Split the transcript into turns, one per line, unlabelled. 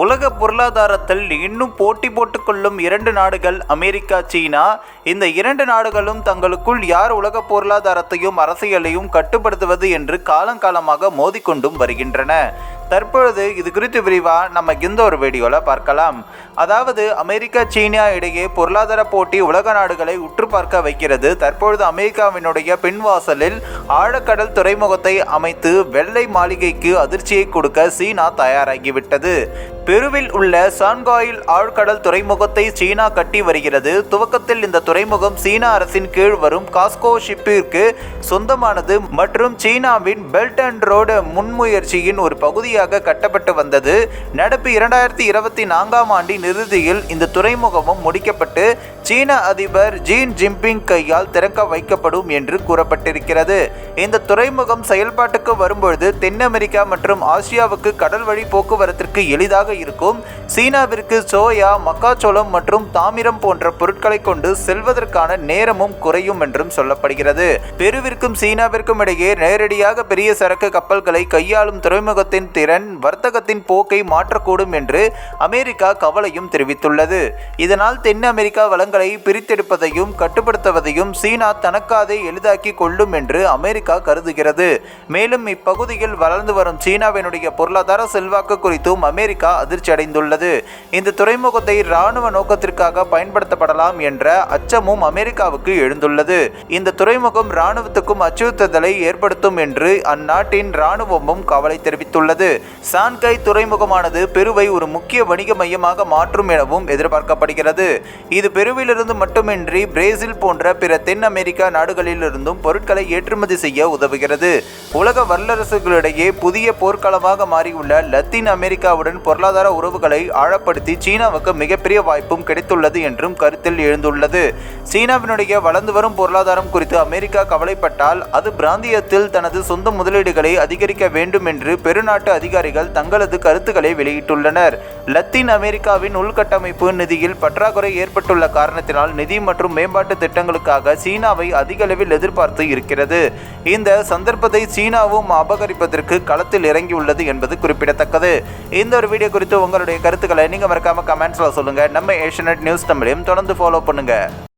உலக பொருளாதாரத்தில் இன்னும் போட்டி போட்டுக்கொள்ளும் இரண்டு நாடுகள் அமெரிக்கா சீனா. இந்த இரண்டு நாடுகளும் தங்களுக்குள் யார் உலக பொருளாதாரத்தையும் அரசியலையும் கட்டுப்படுத்துவது என்று காலங்காலமாக மோதிக்கொண்டும் வருகின்றன. தற்பொழுது இது குறித்து விரிவாக நம்ம இந்த ஒரு வீடியோவில் பார்க்கலாம். அதாவது அமெரிக்கா சீனா இடையே பொருளாதார போட்டி உலக நாடுகளை உற்று பார்க்க வைக்கிறது. தற்பொழுது அமெரிக்காவினுடைய பின்வாசலில் ஆழக்கடல் துறைமுகத்தை அமைத்து வெள்ளை மாளிகைக்கு அதிர்ச்சியை கொடுக்க சீனா தயாராகிவிட்டது. பெருவில் உள்ள சான்காயில் ஆழ்கடல் துறைமுகத்தை சீனா கட்டி வருகிறது. துவக்கத்தில் இந்த துறைமுகம் சீனா அரசின் கீழ் வரும் காஸ்கோ ஷிப்பிற்கு சொந்தமானது மற்றும் சீனாவின் பெல்ட் அண்ட் ரோடு முன்முயற்சியின் ஒரு பகுதியாக கட்டப்பட்டு வந்தது. நடப்பு இரண்டாயிரத்தி இருபத்தி நான்காம் ஆண்டின் இறுதியில் இந்த துறைமுகமும் முடிக்கப்பட்டு சீன அதிபர் ஜீன் ஜின்பிங் கையால் திறக்க வைக்கப்படும் என்று கூறப்பட்டிருக்கிறது. இந்த துறைமுகம் செயல்பாட்டுக்கு வரும்பொழுது தென் அமெரிக்கா மற்றும் ஆசியாவுக்கு கடல் வழி போக்குவரத்திற்கு எளிதாக இருக்கும். சீனாவிற்கு சோயா மக்காச்சோளம் மற்றும் தாமிரம் போன்ற பொருட்களை கொண்டு செல்வதற்கான நேரமும் குறையும் என்றும் சொல்லப்படுகிறது. பெருவிற்கும் சீனாவிற்கும் இடையே நேரடியாக பெரிய சரக்கு கப்பல்களை கையாளும் துறைமுகத்தின் திறன் வர்த்தகத்தின் போக்கை மாற்றக்கூடும் என்று அமெரிக்கா கவலையும் தெரிவித்துள்ளது. இதனால் தென் அமெரிக்கா வளங்களை பிரித்தெடுப்பதையும் கட்டுப்படுத்துவதையும் சீனா தனக்காதே எளிதாக்கி கொள்ளும் என்று அமெரிக்கா கருதுகிறது. மேலும் இப்பகுதியில் வளர்ந்து வரும் சீனாவினுடைய பொருளாதார செல்வாக்கு குறித்தும் அமெரிக்கா அதிர்ச்சி அடைந்துள்ளது இந்த துறைமுகத்தை இராணுவ நோக்கத்திற்காக பயன்படுத்தப்படலாம் என்ற அச்சமும் அமெரிக்காவுக்கு எழுந்துள்ளது. இந்த துறைமுகம் இராணுவத்துக்கும் அச்சுறுத்துதலை ஏற்படுத்தும் என்று அந்நாட்டின் இராணுவமும் கவலை தெரிவித்துள்ளது. சான்கை துறைமுகமானது பெருவை ஒரு முக்கிய வணிக மையமாக மாற்றும் எனவும் எதிர்பார்க்கப்படுகிறது. இது பெருவிலிருந்து மட்டுமின்றி பிரேசில் போன்ற பிற தென் அமெரிக்கா நாடுகளிலிருந்தும் பொருட்களை ஏற்றுமதி செய்ய உதவுகிறது. உலக வல்லரசுகளிடையே புதிய போர்க்களமாக மாறியுள்ள லத்தீன் அமெரிக்காவுடன் பொருளாதார உறவுகளை ஆழப்படுத்தி சீனாவுக்கு மிகப்பெரிய வாய்ப்பும் கிடைத்துள்ளது என்றும் கருத்தில் எழுந்துள்ளது. சீனாவினுடைய வளர்ந்து வரும் பொருளாதாரம் குறித்து அமெரிக்கா கவலைப்பட்டால் அது பிராந்தியத்தில் தனது சொந்த முதலீடுகளை அதிகரிக்க வேண்டும் என்று பெருநாட்டு அதிகாரிகள் தங்களது கருத்துக்களை வெளியிட்டுள்ளனர். லத்தீன் அமெரிக்காவின் உள்கட்டமைப்பு நிதியில் பற்றாக்குறை ஏற்பட்டுள்ள காரணம் காரணத்தினால் நிதி மற்றும் மேம்பாட்டு திட்டங்களுக்காக சீனாவை அதிக அளவில் எதிர்பார்த்து இருக்கிறது. இந்த சந்தர்ப்பத்தை சீனாவும் அபகரிப்பதற்கு களத்தில் இறங்கியுள்ளது என்பது குறிப்பிடத்தக்கது. இந்த ஒரு வீடியோ குறித்து உங்களுடைய கருத்துக்களை நீங்கள் மறக்காம கமெண்ட்ஸில் சொல்லுங்கள் நம்ம ஏஷியநெட் நியூஸ் தமிழையும் தொடர்ந்து ஃபாலோ பண்ணுங்கள்